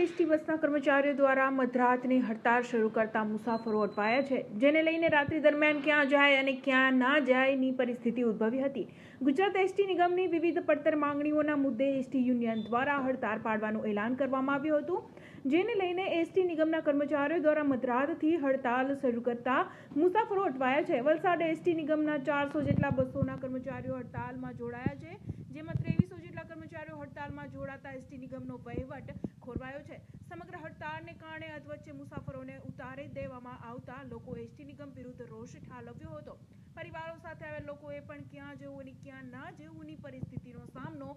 ST બસના કર્મચારીઓ દ્વારા મધરાતની હડતાળ શરૂ કરતા મુસાફરો અટવાયા છે, જેને લઈને રાત્રિ દરમિયાન ક્યાં જાય અને ક્યાં ના જાયની પરિસ્થિતિ ઉદ્ભવી હતી. ગુજરાત એસટી નિગમની વિવિધ પડતર માંગણીઓના મુદ્દે એસટી યુનિયન દ્વારા હડતાળ પાડવાનું એલાન કરવામાં આવ્યું હતું, જેને લઈને એસટી નિગમના કર્મચારીઓ દ્વારા મધરાતથી હડતાળ શરૂ કરતા મુસાફરો અટવાયા છે. વલસાડ એસટી નિગમના ચારસો જેટલા બસોના કર્મચારીઓ હડતાળમાં જોડાયા છે, જેમાં ત્રેવીસો કર્મચારીઓ હડતાળમાં જોડાતા એસટી નિગમનો વહીવટ ખોરવાયો છે. સમગ્ર હડતાળને કારણે અધવચ્ચે મુસાફરોને ઉતારી દેવામાં આવતા લોકો એસટી નિગમ વિરુદ્ધ રોષ ઠાલવ્યો હતો. પરિવારો સાથે આવેલ લોકોએ પણ ક્યાં જવું અને ક્યાં ના જવુંની પરિસ્થિતિનો સામનો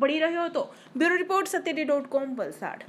પડી રહ્યો હતો. Bureau report સત્યડી dot com Valsad.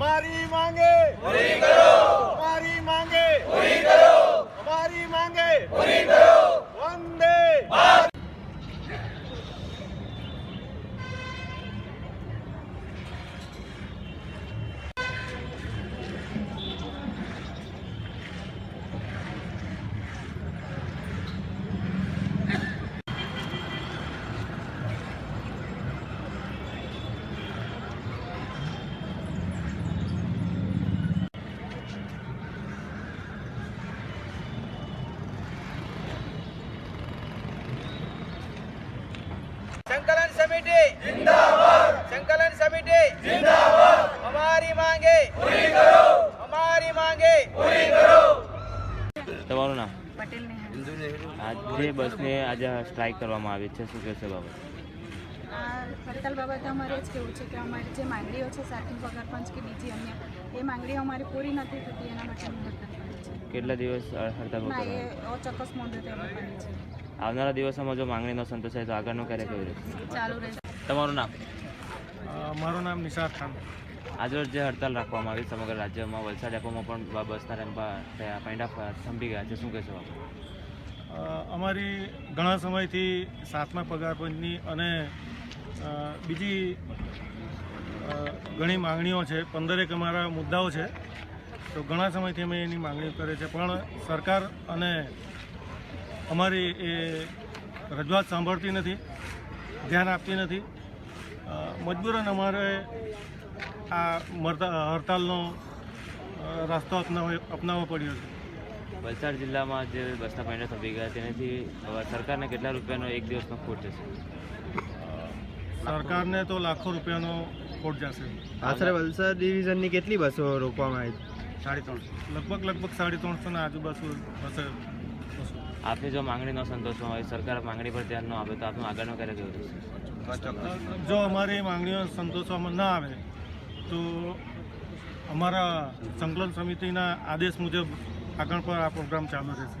અમારી માંગે. પૂરી કરો અમારી માંગે પૂરી કરો અમારી માંગે પૂરી કરો વંદે સંકલન સમિતિ. જિંદાબાદ સંકલન સમિતિ. જિંદાબાદ અમારી માંગે. પૂરી કરો અમારી માંગે. પૂરી કરો તમારું નામ? પટેલ નેહા આજે બસને આજે સ્ટ્રાઇક કરવામાં આવી છે શું કહેશે બાબત? આ હડતાલ બાબતે અમારે જ કેવું છે કે અમારી જે માંગણીઓ છે સાતમી પગાર પંચ કે બીજી અન્ય એ માંગણીઓ અમારી પૂરી નથી થતી એના માટે અમે હડતાલ છે કેટલા દિવસ હડતાલ ના એ અચોક્કસ મોડે છે. આવનારા દિવસોમાં જો માંગણીનો સંતોષ સંતોષાય તો આગળનું કાર્ય કેવું રહેશે? ચાલુ રહેશે. તમારું નામ? મારું નામ નિશાર ખાન. આજરોજ જે હડતાલ રાખવામાં આવી સમગ્ર રાજ્યમાં વલસાડ ડેપોમાં પણ બસના રેમ્પા થયા પૈંડા થંભી ગયા છે. શું કહેશો બાબત અમારી ઘણા સમયથી સાતમા પગાર પંચની અને બીજી ઘણી માંગણીઓ છે. પંદરેક અમારા મુદ્દાઓ છે. તો ઘણા સમયથી અમે એની માગણી કરે છે. પણ સરકાર અને અમારી એ રજૂઆત સાંભળતી નથી, ધ્યાન આપતી નથી. મજબૂરન અમારે આ મરતા, હડતાલનો રસ્તો અપનાવ, અપનાવવો પડ્યો છે. વલસાડ જિલ્લામાં જે બસના પૈંડા થઈ ગયા, તેનાથી સરકારને કેટલા રૂપિયાનો એક દિવસનો ખોટ જશે સરકારને તો લાખો રૂપિયાનો ખોટ જશે. આશરે વલસાડ ડિવિઝનની કેટલી બસો રોકવામાં આવી? સાડી ત્રણસો. લગભગ લગભગ સાડી ત્રણસો ના આજુબાજુ હશે બસો. આપની જો માંગણીનો સંતોષો હોય સરકાર માંગણી પર ધ્યાન ન આપે તો આપનું આગળનું કાર્ય કેવું જો અમારી માંગણીઓ સંતોષવામાં ન આવે તો અમારા સંકલન સમિતિના આદેશ મુજબ આગળ પર આ પ્રોગ્રામ ચાલુ રહેશે.